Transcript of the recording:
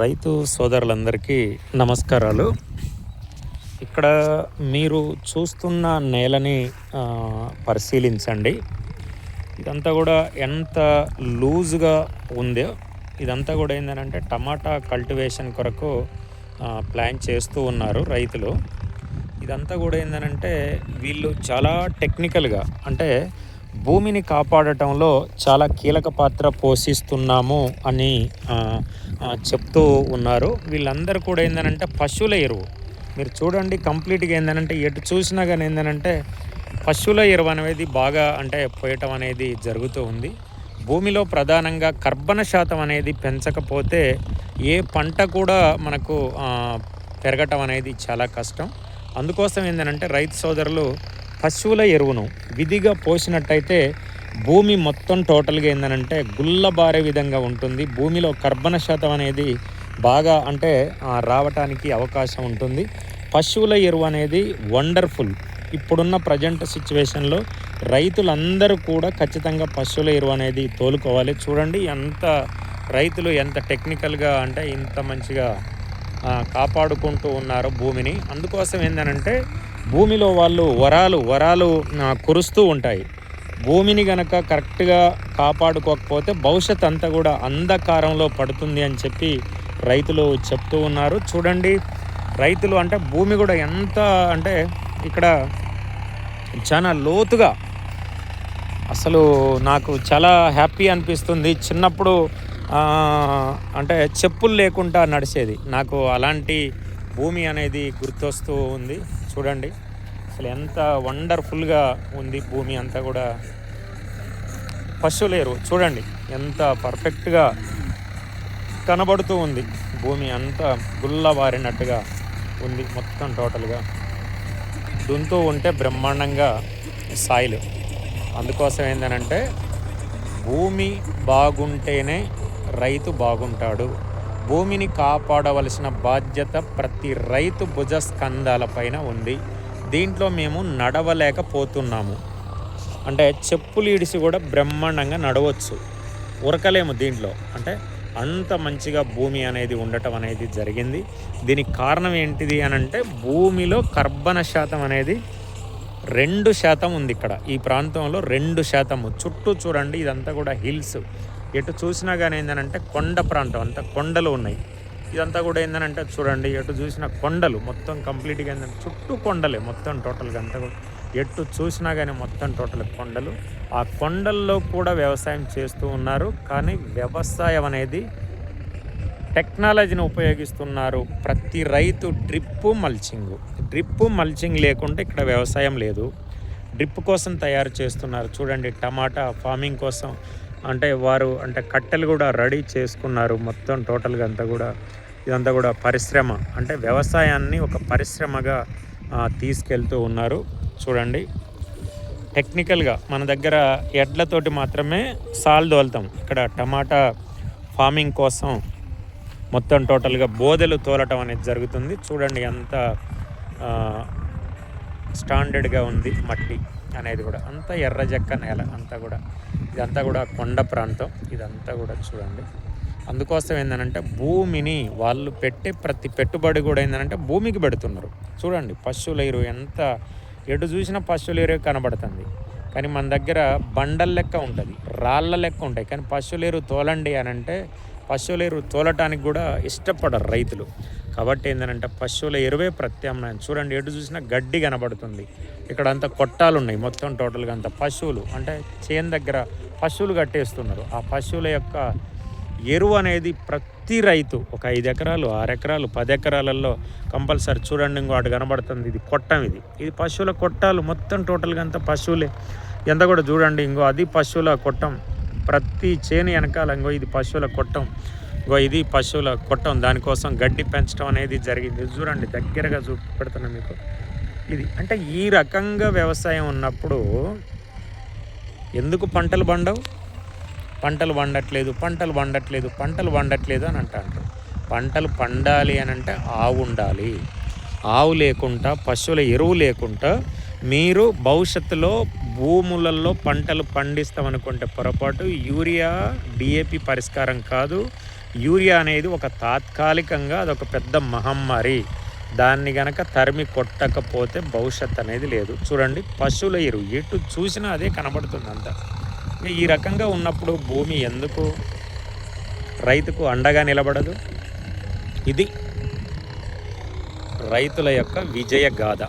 రైతు సోదరులందరికీ నమస్కారాలు. ఇక్కడ మీరు చూస్తున్న నేలని పరిశీలించండి. ఇదంతా కూడా ఎంత లూజ్గా ఉందో ఇదంతా కూడా ఏంటంటే టమాటా కల్టివేషన్ కొరకు ప్లాన్ చేస్తూ ఉన్నారు రైతులు. ఇదంతా కూడా ఏంటంటే వీళ్ళు చాలా టెక్నికల్గా అంటే భూమిని కాపాడటంలో చాలా కీలక పాత్ర పోషిస్తున్నాము అని చెప్తూ ఉన్నారు. వీళ్ళందరూ కూడా ఏంటంటే పశువుల ఎరువు. మీరు చూడండి కంప్లీట్గా ఏంటంటే ఎటు చూసినా కానీ ఏంటంటే పశువుల ఎరువు అనేది బాగా అంటే పోయటం అనేది జరుగుతూ ఉంది. భూమిలో ప్రధానంగా కర్బన శాతం అనేది పెంచకపోతే ఏ పంట కూడా మనకు పెరగటం అనేది చాలా కష్టం. అందుకోసం ఏంటంటే రైతు సోదరులు పశువుల ఎరువును విధిగా పోసినట్టయితే భూమి మొత్తం టోటల్గా ఏందనంటే గుల్లబారే విధంగా ఉంటుంది. భూమిలో కర్బన శాతం అనేది బాగా అంటే రావటానికి అవకాశం ఉంటుంది. పశువుల ఎరువు అనేది వండర్ఫుల్ ఇప్పుడున్న ప్రజెంట్ సిచ్యువేషన్లో రైతులందరూ కూడా ఖచ్చితంగా పశువుల ఎరువు అనేది తోలుకోవాలి. చూడండి ఎంత రైతులు ఎంత టెక్నికల్గా అంటే ఇంత మంచిగా కాపాడుకుంటూ ఉన్నారు భూమిని. అందుకోసం ఏంటనంటే భూమిలో వాళ్ళు వరాలు వరాలు కురుస్తూ ఉంటాయి. భూమిని గనక కరెక్ట్గా కాపాడుకోకపోతే భవిష్యత్ అంతా కూడా అంధకారంలో పడుతుంది అని చెప్పి రైతులు చెప్తూ ఉన్నారు. చూడండి రైతులు అంటే భూమి కూడా ఎంత అంటే ఇక్కడ చాలా లోతుగా అసలు నాకు చాలా హ్యాపీ అనిపిస్తుంది. చిన్నప్పుడు అంటే చెప్పులు లేకుండా నడిచేది. నాకు అలాంటి భూమి అనేది గుర్తొస్తూ ఉంది. చూడండి. అసలు ఎంత వండర్ఫుల్గా ఉంది భూమి అంతా కూడా. పశువులేరు చూడండి ఎంత పర్ఫెక్ట్గా కనబడుతూ ఉంది. భూమి అంతా గుల్లబారినట్టుగా ఉంది మొత్తం టోటల్గా. దుంతూ ఉంటే బ్రహ్మాండంగా సాయిల్. అందుకోసం ఏంటంటే భూమి బాగుంటేనే రైతు బాగుంటాడు. భూమిని కాపాడవలసిన బాధ్యత ప్రతి రైతు భుజ స్కంధాలపైన ఉంది. దీంట్లో మేము నడవలేకపోతున్నాము. అంటే చెప్పులు ఇడిసి కూడా బ్రహ్మాండంగా నడవచ్చు. ఉరకలేము దీంట్లో. అంటే అంత మంచిగా భూమి అనేది ఉండటం అనేది జరిగింది. దీనికి కారణం ఏంటిది అని అంటే భూమిలో కర్బన శాతం అనేది రెండు శాతం ఉంది ఇక్కడ. ఈ ప్రాంతంలో రెండు శాతము. చుట్టూ చూడండి ఇదంతా కూడా హిల్స్. ఎటు చూసినా కానీ ఏంటంటే కొండ ప్రాంతం. అంతా కొండలు ఉన్నాయి. ఇదంతా కూడా ఏంటంటే చూడండి ఎటు చూసిన కొండలు మొత్తం కంప్లీట్గా ఏంటంటే చుట్టూ కొండలే మొత్తం టోటల్గా అంతా కూడా. ఎటు చూసినా కానీ మొత్తం టోటల్ కొండలు. ఆ కొండల్లో కూడా వ్యవసాయం చేస్తూ ఉన్నారు. కానీ వ్యవసాయం అనేది టెక్నాలజీని ఉపయోగిస్తున్నారు ప్రతి రైతు డ్రిప్పు మల్చింగ్. డ్రిప్పు మల్చింగ్ లేకుంటే ఇక్కడ వ్యవసాయం లేదు. డ్రిప్ కోసం తయారు చేస్తున్నారు. చూడండి టమాటా ఫార్మింగ్ కోసం. అంటే వారు అంటే కట్టెలు కూడా రెడీ చేసుకున్నారు మొత్తం టోటల్గా అంతా కూడా. ఇదంతా కూడా పరిశ్రమ. అంటే వ్యవసాయాన్ని ఒక పరిశ్రమగా తీసుకెళ్తూ ఉన్నారు. చూడండి. టెక్నికల్గా మన దగ్గర ఎడ్లతోటి మాత్రమే సాల్ దోలుతాం ఇక్కడ టమాటా ఫార్మింగ్ కోసం మొత్తం టోటల్గా బోదెలు తోలటం అనేది జరుగుతుంది. చూడండి ఎంత స్టాండర్డ్గా ఉంది మట్టి. అనేది కూడా. అంతా ఎర్రజక్క నేల అంతా కూడా. ఇదంతా కూడా కొండ ప్రాంతం. ఇదంతా కూడా చూడండి. అందుకోసం ఏంటంటే భూమిని వాళ్ళు పెట్టే ప్రతి పెట్టుబడి కూడా ఏంటంటే భూమికి పెడుతున్నారు. చూడండి పశువుల ఎరువు ఎంత ఎటు చూసినా పశువుల ఎరువు కనబడుతుంది. కానీ మన దగ్గర బండల లెక్క ఉంటుంది రాళ్ళ లెక్క ఉంటాయి. కానీ పశువుల ఎరువు తోలండి అని అంటే పశువుల ఎరువు తోలటానికి కూడా ఇష్టపడరు రైతులు. కాబట్టి ఏంటంటే పశువుల ఎరువే ప్రత్యామ్నాయం. చూడండి ఎటు చూసినా గడ్డి కనబడుతుంది. ఇక్కడ అంతా కొట్టాలు ఉన్నాయి మొత్తం టోటల్గా అంత పశువులు. అంటే చేను దగ్గర పశువులు కట్టేస్తున్నారు. ఆ పశువుల యొక్క ఎరువు అనేది ప్రతి రైతు ఒక ఐదు ఎకరాలు ఆరు ఎకరాలు పది ఎకరాలలో కంపల్సరీ చూడండి ఇంకో అటు కనబడుతుంది. ఇది కొట్టం ఇది. ఇది పశువుల కొట్టాలు మొత్తం టోటల్గా అంతా పశువులే. ఎంత కూడా చూడండి ఇంకో అది పశువుల కొట్టం. ప్రతి చేను వెనకాల ఇంకో ఇది పశువుల కొట్టం. ఇంకో ఇది పశువుల కొట్టం. దానికోసం గడ్డి పెంచడం అనేది జరిగింది. చూడండి దగ్గరగా చూపెడుతున్నా మీకు. ఇది అంటే ఈ రకంగా వ్యవసాయం ఉన్నప్పుడు ఎందుకు పంటలు పండవు? పంటలు పండట్లేదు పంటలు పండట్లేదు పంటలు పండట్లేదు అని అంటారు పంటలు పండాలి అని అంటే ఆవు ఉండాలి. ఆవు లేకుండా పశువుల ఎరువు లేకుండా మీరు భవిష్యత్తులో భూములలో పంటలు పండిస్తామనుకుంటే పొరపాటు యూరియా డిఏపి పరిష్కారం కాదు. యూరియా అనేది ఒక తాత్కాలికంగా అదొక పెద్ద మహమ్మారి. దాన్ని గనక తరిమి కొట్టకపోతే భవిష్యత్ అనేది లేదు. చూడండి పశువుల ఎరువు. ఎటు చూసినా అదే కనబడుతుంది అంతా ఈ రకంగా ఉన్నప్పుడు భూమి ఎందుకు? రైతుకు అండగా నిలబడదు. ఇది రైతుల యొక్క విజయ గాథ.